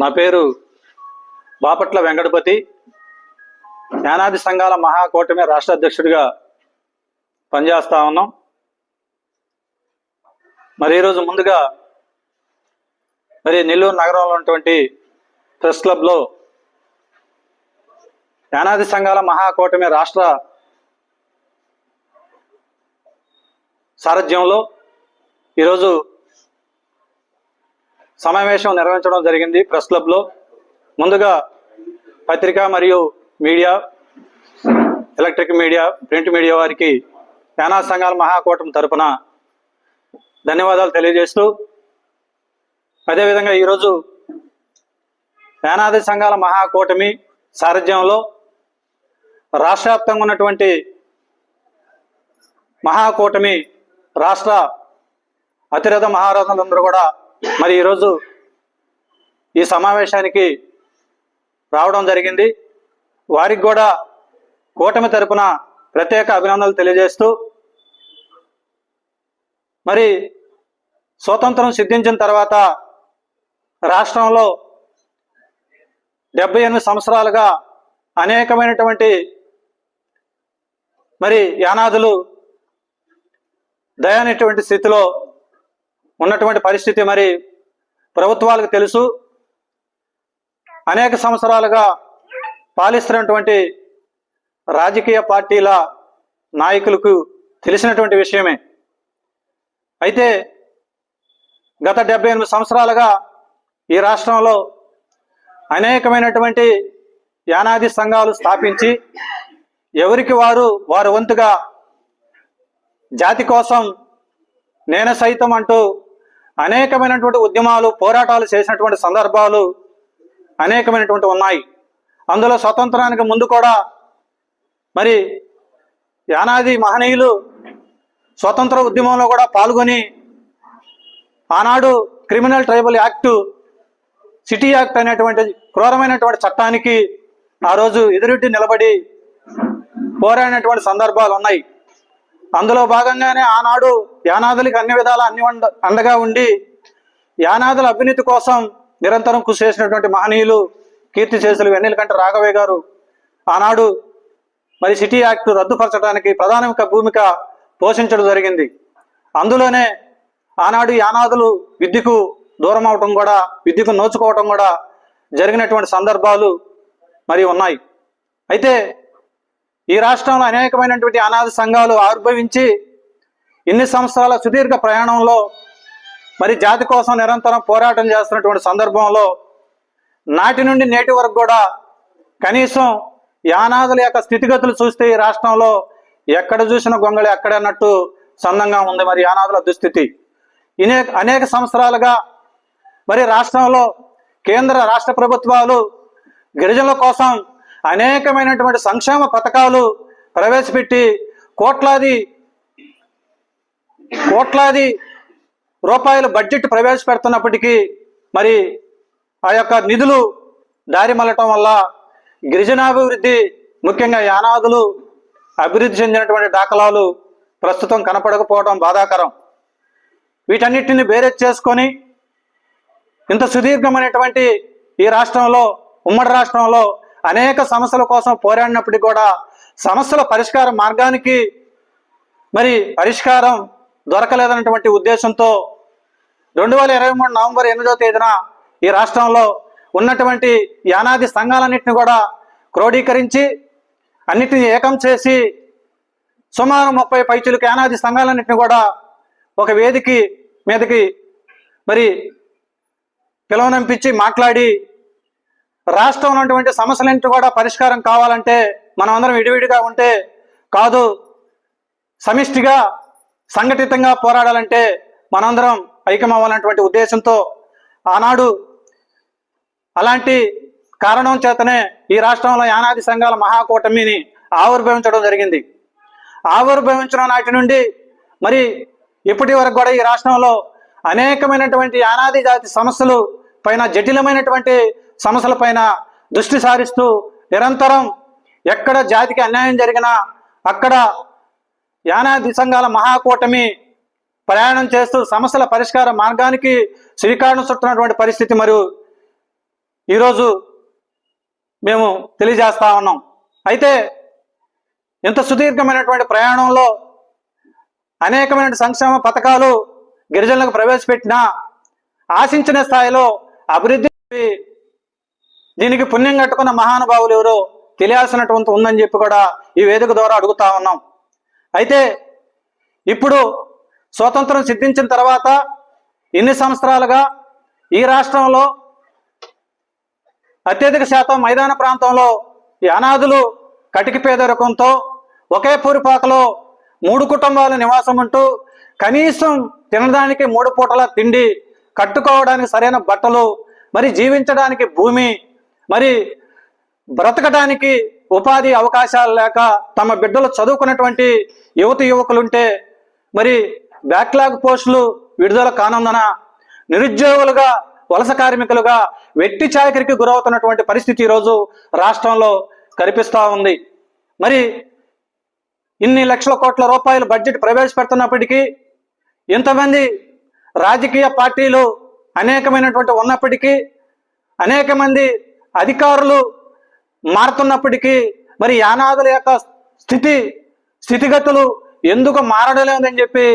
నా పేరు బాపట్ల వెంకటపతి. యానాది సంఘాల మహాకూటమి రాష్ట్ర అధ్యక్షుడిగా పనిచేస్తా ఉన్నాం. మరి ఈరోజు ముందుగా మరి నెల్లూరు నగరంలో ఉన్నటువంటి ప్రెస్ క్లబ్లో యానాది సంఘాల మహాకూటమి రాష్ట్ర సారథ్యంలో ఈరోజు సమావేశం నిర్వహించడం జరిగింది ప్రెస్ క్లబ్లో. ముందుగా పత్రిక మరియు media electric media print media వారికి యానా సంఘాల మహాకూటమి తరపున ధన్యవాదాలు తెలియజేస్తూ అదేవిధంగా ఈరోజు యానాది సంఘాల మహాకూటమి సారథ్యంలో రాష్ట్ర వ్యాప్తంగా ఉన్నటువంటి మహాకూటమి రాష్ట్ర అతిరథ మహారథులందరూ కూడా మరి ఈరోజు ఈ సమావేశానికి రావడం జరిగింది. వారికి కూడా కూటమి తరపున ప్రత్యేక అభినందనలు తెలియజేస్తూ మరి స్వతంత్రం సిద్ధించిన తర్వాత రాష్ట్రంలో డెబ్బై ఎనిమిది సంవత్సరాలుగా అనేకమైనటువంటి మరి యానాదులు దయానటువంటి స్థితిలో ఉన్నటువంటి పరిస్థితి మరి ప్రభుత్వాలకు తెలుసు. అనేక సంవత్సరాలుగా పాలిస్తున్నటువంటి రాజకీయ పార్టీల నాయకులకు తెలిసినటువంటి విషయమే. అయితే గత డెబ్బై ఎనిమిది సంవత్సరాలుగా ఈ రాష్ట్రంలో అనేకమైనటువంటి యానాది సంఘాలు స్థాపించి ఎవరికి వారు వారి వంతుగా జాతి కోసం నేను సైతం అంటూ అనేకమైనటువంటి ఉద్యమాలు పోరాటాలు చేసినటువంటి సందర్భాలు అనేకమైనటువంటి ఉన్నాయి. అందులో స్వతంత్రానికి ముందు కూడా మరి యానాది మహనీయులు స్వతంత్ర ఉద్యమంలో కూడా పాల్గొని ఆనాడు criminal tribal act city act అనేటువంటి క్రూరమైనటువంటి చట్టానికి ఆ రోజు ఎదురుటి నిలబడి పోరాడినటువంటి సందర్భాలు ఉన్నాయి. అందులో భాగంగానే ఆనాడు యానాదులకి అన్ని విధాల అన్ని అండగా ఉండి యానాదుల అవినీతి కోసం నిరంతరం కృషి చేసినటువంటి మహనీయులు కీర్తి చేసులు వెన్నెలకంట రాఘవయ్య గారు ఆనాడు మరి సిటీ యాక్ట్ రద్దుపరచడానికి ప్రధాన భూమిక పోషించడం జరిగింది. అందులోనే ఆనాడు యానాదులు విద్యకు దూరం అవటం కూడా విద్యకు నోచుకోవటం కూడా జరిగినటువంటి సందర్భాలు మరి ఉన్నాయి. అయితే ఈ రాష్ట్రంలో అనేకమైనటువంటి అనాథ సంఘాలు ఆవిర్భవించి ఇన్ని సంవత్సరాల సుదీర్ఘ ప్రయాణంలో మరి జాతి కోసం నిరంతరం పోరాటం చేస్తున్నటువంటి సందర్భంలో నాటి నుండి నేటి వరకు కూడా కనీసం యానాదుల యొక్క స్థితిగతులు చూస్తే ఈ రాష్ట్రంలో ఎక్కడ చూసిన గొంగళి ఎక్కడన్నట్టు సందంగా ఉంది మరి యానాదుల దుస్థితి. ఇనే అనేక సంవత్సరాలుగా మరి రాష్ట్రంలో కేంద్ర రాష్ట్ర ప్రభుత్వాలు గిరిజనుల కోసం అనేకమైనటువంటి సంక్షేమ పథకాలు ప్రవేశపెట్టి కోట్లాది కోట్లాది రూపాయల బడ్జెట్ ప్రవేశపెడుతున్నప్పటికీ మరి ఆ యొక్క నిధులు దారి మళ్ళటం వల్ల గిరిజనాభివృద్ధి ముఖ్యంగా యానాదులు అభివృద్ధి చెందినటువంటి దాఖలాలు ప్రస్తుతం కనపడకపోవడం బాధాకరం. వీటన్నిటిని బేరేజ్ చేసుకొని ఇంత సుదీర్ఘమైనటువంటి ఈ రాష్ట్రంలో ఉమ్మడి రాష్ట్రంలో అనేక సమస్యల కోసం పోరాడినప్పటికీ కూడా సమస్యల పరిష్కార మార్గానికి మరి పరిష్కారం దొరకలేదన్నటువంటి ఉద్దేశంతో రెండు వేల ఇరవై మూడు నవంబర్ ఎనిమిదో తేదీన ఈ రాష్ట్రంలో ఉన్నటువంటి యానాది సంఘాలన్నింటినీ కూడా క్రోడీకరించి అన్నిటిని ఏకం చేసి సుమారు ముప్పై పైచులకు యానాది సంఘాలన్నింటినీ కూడా ఒక వేదిక మీదకి మరి పిలవనంపించి మాట్లాడి రాష్ట్రంలో ఉన్నటువంటి సమస్యలంటూ కూడా పరిష్కారం కావాలంటే మనం అందరం విడివిడిగా ఉంటే కాదు సమిష్టిగా సంఘటితంగా పోరాడాలంటే మనందరం ఐక్యమవ్వాలన్నటువంటి ఉద్దేశంతో ఆనాడు అలాంటి కారణం చేతనే ఈ రాష్ట్రంలో యానాది సంఘాల మహాకూటమిని ఆవిర్భవించడం జరిగింది. ఆవిర్భవించడం నాటి నుండి మరి ఇప్పటి వరకు కూడా ఈ రాష్ట్రంలో అనేకమైనటువంటి యానాది జాతి సమస్యలు పైన జటిలమైనటువంటి సమస్యల పైన దృష్టి సారిస్తూ నిరంతరం ఎక్కడ జాతికి అన్యాయం జరిగినా అక్కడ యానాది సంఘాల మహాకూటమి ప్రయాణం చేస్తూ సమస్యల పరిష్కార మార్గానికి శ్రీకారం చుట్టినటువంటి పరిస్థితి మరియు ఈరోజు మేము తెలియజేస్తా ఉన్నాం. అయితే ఇంత సుదీర్ఘమైనటువంటి ప్రయాణంలో అనేకమైన సంక్షేమ పథకాలు గిరిజనులకు ప్రవేశపెట్టినా ఆశించిన స్థాయిలో అభివృద్ధి దీనికి పుణ్యం కట్టుకున్న మహానుభావులు ఎవరో తెలియాల్సినటువంటి ఉందని చెప్పి కూడా ఈ వేదిక ద్వారా అడుగుతా ఉన్నాం. అయితే ఇప్పుడు స్వాతంత్రం సిద్ధించిన తర్వాత ఇన్ని సంవత్సరాలుగా ఈ రాష్ట్రంలో అత్యధిక శాతం మైదాన ప్రాంతంలో ఈ అనాథులు కటిక పేదరికంతో ఒకే పూరిపాకలో మూడు కుటుంబాల నివాసం ఉంటూ కనీసం తినడానికి మూడు పూటల తిండి కట్టుకోవడానికి సరైన బట్టలు మరి జీవించడానికి భూమి మరి బ్రతకడానికి ఉపాధి అవకాశాలు లేక తమ బిడ్డలు చదువుకున్నటువంటి యువతి యువకులుంటే మరి బ్యాక్లాగ్ పోస్టులు విడుదల కానందున నిరుద్యోగులుగా వలస కార్మికులుగా వెట్టి చాకరికి గురవుతున్నటువంటి పరిస్థితి ఈరోజు రాష్ట్రంలో కనిపిస్తూ ఉంది. మరి ఇన్ని లక్షల కోట్ల రూపాయలు బడ్జెట్ ప్రవేశపెడుతున్నప్పటికీ ఇంతమంది రాజకీయ పార్టీలు అనేకమైనటువంటి ఉన్నప్పటికీ అనేక మంది అధికారులు మారుతున్నప్పటికీ మరి యానాదుల యొక్క స్థితి స్థితిగతులు ఎందుకు మారడలేదని చెప్పి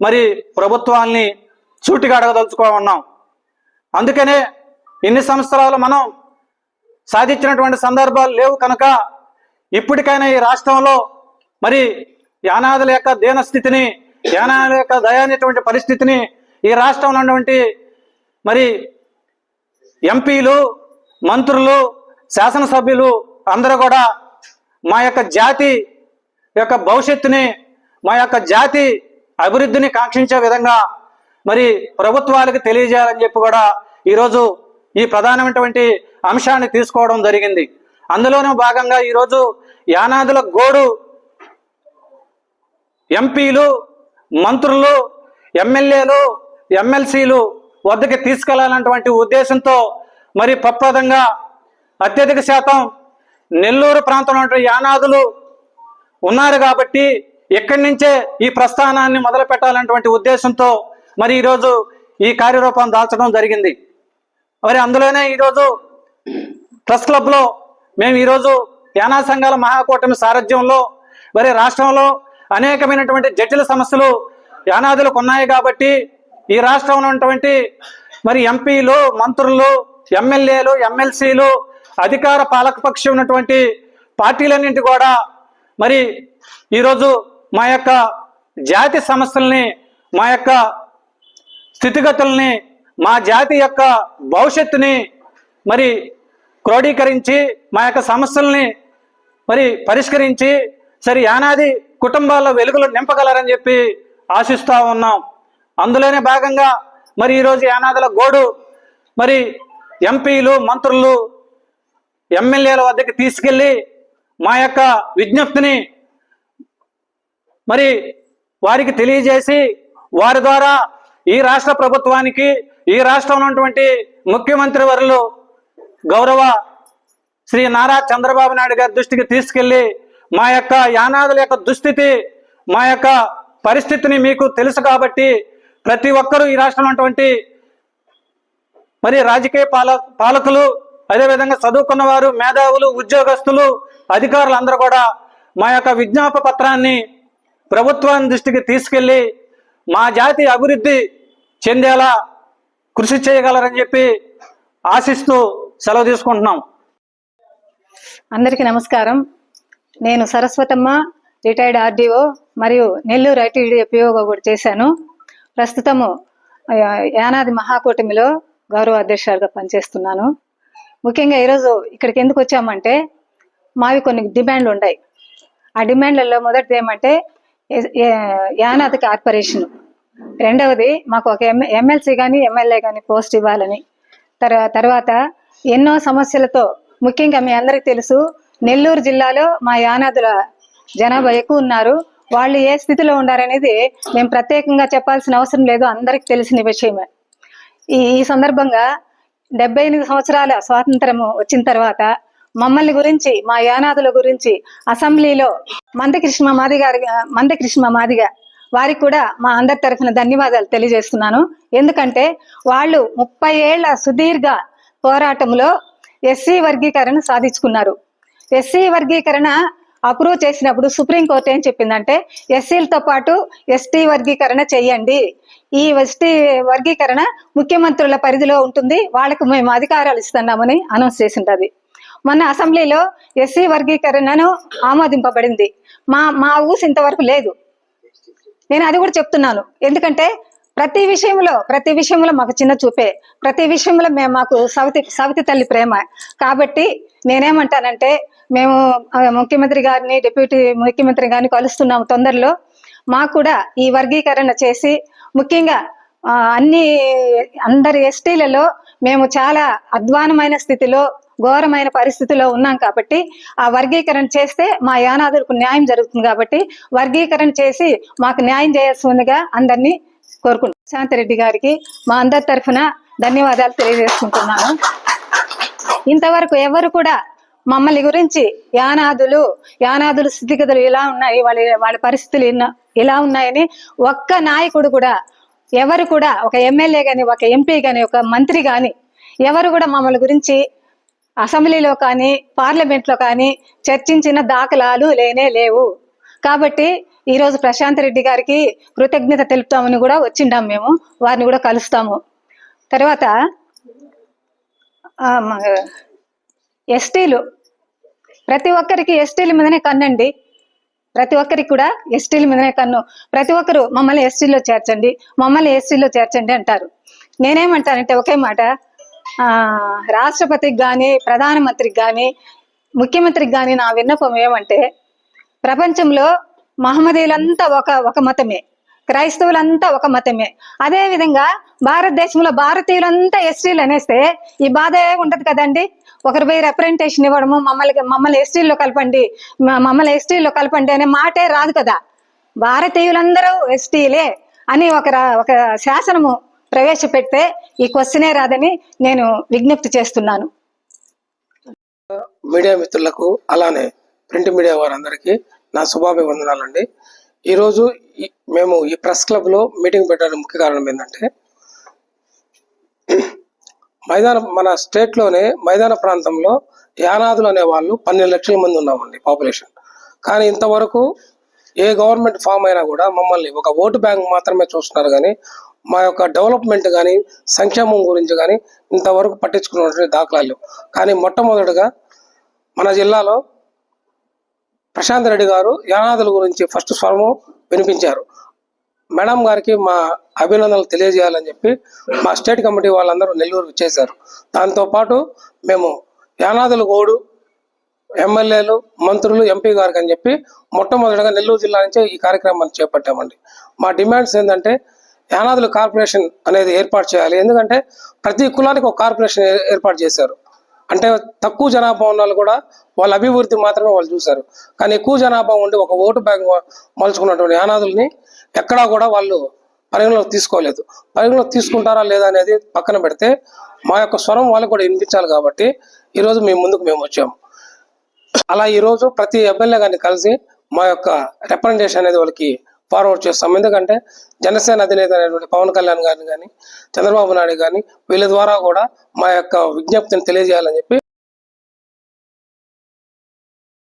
మరి ప్రభుత్వాల్ని సూటిగా అడగదలుచుకో ఉన్నాం అందుకనే ఇన్ని సంవత్సరాలు మనం సాధించినటువంటి సందర్భాలు లేవు కనుక ఇప్పటికైనా ఈ రాష్ట్రంలో మరి యానాదుల యొక్క దీన స్థితిని యానాదుల యొక్క దయానేటువంటి పరిస్థితిని ఈ రాష్ట్రంలో ఉన్నటువంటి మరి ఎంపీలు మంత్రులు శాసనసభ్యులు అందరూ కూడా మా యొక్క జాతి యొక్క భవిష్యత్తుని మా యొక్క జాతి అభివృద్ధిని కాంక్షించే విధంగా మరి ప్రభుత్వాలకు తెలియజేయాలని చెప్పి కూడా ఈరోజు ఈ ప్రధానమైనటువంటి అంశాన్ని తీసుకోవడం జరిగింది. అందులోనూ భాగంగా ఈరోజు యానాదుల గోడు ఎంపీలు మంత్రులు ఎమ్మెల్యేలు ఎమ్మెల్సీలు వద్దకి తీసుకెళ్ళాలన్నటువంటి ఉద్దేశంతో మరి పప్రదంగా అత్యధిక శాతం నెల్లూరు ప్రాంతంలో యానాదులు ఉన్నారు కాబట్టి ఇక్కడి నుంచే ఈ ప్రస్థానాన్ని మొదలు పెట్టాలన్నటువంటి ఉద్దేశంతో మరి ఈరోజు ఈ కార్యరూపం దాల్చడం జరిగింది. మరి అందులోనే ఈరోజు ప్రెస్ క్లబ్లో మేము ఈరోజు యానా సంఘాల మహాకూటమి సారథ్యంలో మరి రాష్ట్రంలో అనేకమైనటువంటి జటిల సమస్యలు యానాదులకు ఉన్నాయి కాబట్టి ఈ రాష్ట్రంలో ఉన్నటువంటి మరి ఎంపీలు మంత్రులు ఎమ్మెల్యేలు ఎమ్మెల్సీలు అధికార పాలకపక్షం ఉన్నటువంటి పార్టీలన్నింటి కూడా మరి ఈరోజు మా యొక్క జాతి సమస్యల్ని మా యొక్క స్థితిగతుల్ని మా జాతి యొక్క భవిష్యత్తుని మరి క్రోడీకరించి మా యొక్క సమస్యల్ని మరి పరిష్కరించి సరి యానాది కుటుంబాల్లో వెలుగులు నింపగలరని చెప్పి ఆశిస్తూ ఉన్నాం. అందులోనే భాగంగా మరి ఈరోజు యానాదుల గోడు మరి ఎంపీలు మంత్రులు ఎమ్మెల్యేల వద్దకు తీసుకెళ్ళి మా యొక్క విజ్ఞప్తిని మరి వారికి తెలియజేసి వారి ద్వారా ఈ రాష్ట్ర ప్రభుత్వానికి ఈ రాష్ట్రంలో ఉన్నటువంటి ముఖ్యమంత్రి వరులు గౌరవ శ్రీ నారా చంద్రబాబు నాయుడు గారి దృష్టికి తీసుకెళ్ళి మా యొక్క యానాదుల యొక్క దుస్థితి మా యొక్క పరిస్థితిని మీకు తెలుసు కాబట్టి ప్రతి ఒక్కరూ ఈ రాష్ట్రంలో ఉన్నటువంటి మరి రాజకీయ పాల పాలకులు అదేవిధంగా చదువుకున్న వారు మేధావులు ఉద్యోగస్తులు అధికారులు అందరూ కూడా మా యొక్క విజ్ఞాప పత్రాన్ని ప్రభుత్వాన్ని దృష్టికి తీసుకెళ్ళి మా జాతి అభివృద్ధి చెందేలా కృషి చేయగలరని చెప్పి ఆశిస్తూ సెలవు తీసుకుంటున్నాం. అందరికీ నమస్కారం. నేను సరస్వతమ్మ రిటైర్డ్ ఆర్డీఓ మరియు నెల్లూరు ఐటీడీ ఉపయోగం కూడా చేశాను. ప్రస్తుతము యానాది మహాకూటమిలో గౌరవ అధ్యక్షురాలుగా పనిచేస్తున్నాను. ముఖ్యంగా ఈరోజు ఇక్కడికి ఎందుకు వచ్చామంటే మావి కొన్ని డిమాండ్లు ఉన్నాయి ఆ డిమాండ్లలో మొదటిది ఏమంటే యానాథ్ కార్పొరేషన్ రెండవది మాకు ఒక ఎమ్ ఎమ్మెల్సీ కానీ ఎమ్మెల్యే కానీ పోస్ట్ ఇవ్వాలని. తర్వాత తర్వాత ఎన్నో సమస్యలతో ముఖ్యంగా మీ అందరికీ తెలుసు నెల్లూరు జిల్లాలో మా యానాదుల జనాభా ఎక్కువ ఉన్నారు. వాళ్ళు ఏ స్థితిలో ఉండారనేది మేము ప్రత్యేకంగా చెప్పాల్సిన అవసరం లేదు అందరికీ తెలిసిన విషయమే. ఈ సందర్భంగా డెబ్బై ఎనిమిది సంవత్సరాల స్వాతంత్రము వచ్చిన తర్వాత మమ్మల్ని గురించి మా యానాదుల గురించి అసెంబ్లీలో మందకృష్ణ మాది గారి మందకృష్ణ మాదిగా వారికి కూడా మా అందరి తరఫున ధన్యవాదాలు తెలియజేస్తున్నాను. ఎందుకంటే వాళ్ళు ముప్పై ఏళ్ళ సుదీర్ఘ పోరాటంలో ఎస్సీ వర్గీకరణ సాధించుకున్నారు. ఎస్సీ వర్గీకరణ అప్రూవ్ చేసినప్పుడు సుప్రీంకోర్టు ఏం చెప్పిందంటే ఎస్సీలతో పాటు ఎస్టీ వర్గీకరణ చేయండి. ఈ ఎస్టీ వర్గీకరణ ముఖ్యమంత్రుల పరిధిలో ఉంటుంది వాళ్ళకు మేము అధికారాలు ఇస్తున్నామని అనౌన్స్ చేసింటది మొన్న అసెంబ్లీలో ఎస్సీ వర్గీకరణను ఆమోదింపబడింది. మా మా ఊసి ఇంతవరకు లేదు. నేను అది కూడా చెప్తున్నాను. ఎందుకంటే ప్రతి విషయంలో ప్రతి విషయంలో మాకు చిన్న చూపే. ప్రతి విషయంలో మేము మాకు సవితి సవితి తల్లి ప్రేమ. కాబట్టి నేనేమంటానంటే మేము ముఖ్యమంత్రి గారిని డిప్యూటీ ముఖ్యమంత్రి గారిని కలుస్తున్నాము తొందరలో. మాకు కూడా ఈ వర్గీకరణ చేసి ముఖ్యంగా అన్ని అందరి ఎస్టీలలో మేము చాలా అధ్వానమైన స్థితిలో ఘోరమైన పరిస్థితిలో ఉన్నాం కాబట్టి ఆ వర్గీకరణ చేస్తే మా యానాదులకు న్యాయం జరుగుతుంది కాబట్టి వర్గీకరణ చేసి మాకు న్యాయం చేయాల్సి ఉందిగా అందరినీ కోరుకుంటున్నాం. శాంతిరెడ్డి గారికి మా అందరి తరఫున ధన్యవాదాలు తెలియజేసుకుంటున్నాను. ఇంతవరకు ఎవరు కూడా మమ్మల్ని గురించి యానాదులు యానాదులు స్థితిగతులు ఇలా ఉన్నాయి వాళ్ళ వాళ్ళ పరిస్థితులు ఇన్న- ఇలా ఉన్నాయని ఒక్క నాయకుడు కూడా ఎవరు కూడా ఒక ఎమ్మెల్యే కానీ ఒక ఎంపీ కానీ ఒక మంత్రి కానీ ఎవరు కూడా మమ్మల్ని గురించి అసెంబ్లీలో కానీ పార్లమెంట్లో కానీ చర్చించిన దాఖలాలు లేనే లేవు. కాబట్టి ఈరోజు ప్రశాంత్ రెడ్డి గారికి కృతజ్ఞత తెలుపుతామని కూడా వచ్చిండాం మేము వారిని కూడా కలుస్తాము. తర్వాత ఎస్టీలు. ప్రతి ఒక్కరికి ఎస్టీల మీదనే కన్నండి. ప్రతి ఒక్కరికి కూడా ఎస్టీల మీదనే కన్ను. ప్రతి ఒక్కరు మమ్మల్ని ఎస్టీలో చేర్చండి. మమ్మల్ని ఎస్టీలో చేర్చండి అంటారు. నేనేమంటానంటే ఒకే మాట. రాష్ట్రపతికి కానీ ప్రధానమంత్రికి కానీ ముఖ్యమంత్రికి కానీ నా విన్నపం ఏమంటే ప్రపంచంలో మహమ్మదీయులంతా ఒక ఒక మతమే. క్రైస్తవులంతా ఒక మతమే. అదే విధంగా భారతదేశంలో భారతీయులంతా ఎస్టీలు అనేస్తే ఈ బాధ ఉండదు కదండి? ఒకరి పోయి రిప్రజెంటేషన్ ఇవ్వడము మమ్మల్ని మమ్మల్ని ఎస్టీల్లో కలపండి మమ్మల్ని ఎస్టీల్లో కలపండి అనే మాటే రాదు కదా. భారతీయులందరూ ఎస్టీలే అని ఒక ఒక శాసనము ప్రవేశపెడితే ఈ క్వశ్చనే రాదని నేను విజ్ఞప్తి చేస్తున్నాను. మీడియా మిత్రులకు అలానే ప్రింట్ మీడియా వారందరికీ నా శుభాభివందనాలండి. ఈరోజు ఈ- మేము ఈ ప్రెస్ క్లబ్లో మీటింగ్ పెట్టడానికి ముఖ్య కారణం ఏంటంటే మైదాన మన స్టేట్లోనే మైదాన ప్రాంతంలో యానాదులు అనే వాళ్ళు పన్నెండు లక్షల మంది ఉన్నామండి పాపులేషన్ కానీ ఇంతవరకు ఏ గవర్నమెంట్ ఫామ్ అయినా కూడా మమ్మల్ని ఒక ఓటు బ్యాంక్ మాత్రమే చూస్తున్నారు కానీ మా యొక్క డెవలప్మెంట్ కానీ సంక్షేమం గురించి కానీ ఇంతవరకు పట్టించుకున్నటువంటి దాఖలాలు కానీ మొట్టమొదటిగా మన జిల్లాలో ప్రశాంత్ రెడ్డి గారు యానాదుల గురించి ఫస్ట్ స్వరము వినిపించారు. మేడం గారికి మా అభినందనలు తెలియజేయాలని చెప్పి మా స్టేట్ కమిటీ వాళ్ళందరూ నెల్లూరు ఇచ్చేశారు దాంతోపాటు మేము యానాదుల గోడు ఎమ్మెల్యేలు మంత్రులు ఎంపీ గారికి అని చెప్పి మొట్టమొదటిగా నెల్లూరు జిల్లా నుంచే ఈ కార్యక్రమాన్ని చేపట్టామండి. మా డిమాండ్స్ ఏంటంటే యానాదుల కార్పొరేషన్ అనేది ఏర్పాటు చేయాలి. ఎందుకంటే ప్రతి కులానికి ఒక కార్పొరేషన్ ఏర్పాటు చేశారు. అంటే తక్కువ జనాభా ఉన్న వాళ్ళు కూడా వాళ్ళ అభివృద్ధి మాత్రమే వాళ్ళు చూశారు. కానీ ఎక్కువ జనాభా ఉండి ఒక ఓటు బ్యాంక్ మలుచుకున్నటువంటి యానాదుల్ని ఎక్కడా కూడా వాళ్ళు పరిగణలోకి తీసుకోలేదు. పరిగణలోకి తీసుకుంటారా లేదా అనేది పక్కన పెడితే మా యొక్క స్వరం వాళ్ళకు కూడా వినిపించాలి కాబట్టి ఈరోజు మేము ముందుకు మేము వచ్చాము అలా ఈరోజు ప్రతి ఎమ్మెల్యే గారిని కలిసి మా యొక్క రిప్రజెంటేషన్ అనేది వాళ్ళకి ఫార్వర్డ్ చేస్తాం. ఎందుకంటే జనసేన అధినేత అనేటువంటి పవన్ కళ్యాణ్ గారిని కానీ చంద్రబాబు నాయుడు కానీ వీళ్ళ ద్వారా కూడా మా యొక్క విజ్ఞప్తిని తెలియజేయాలని చెప్పి